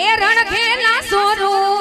એ રણ ખેલા સોરું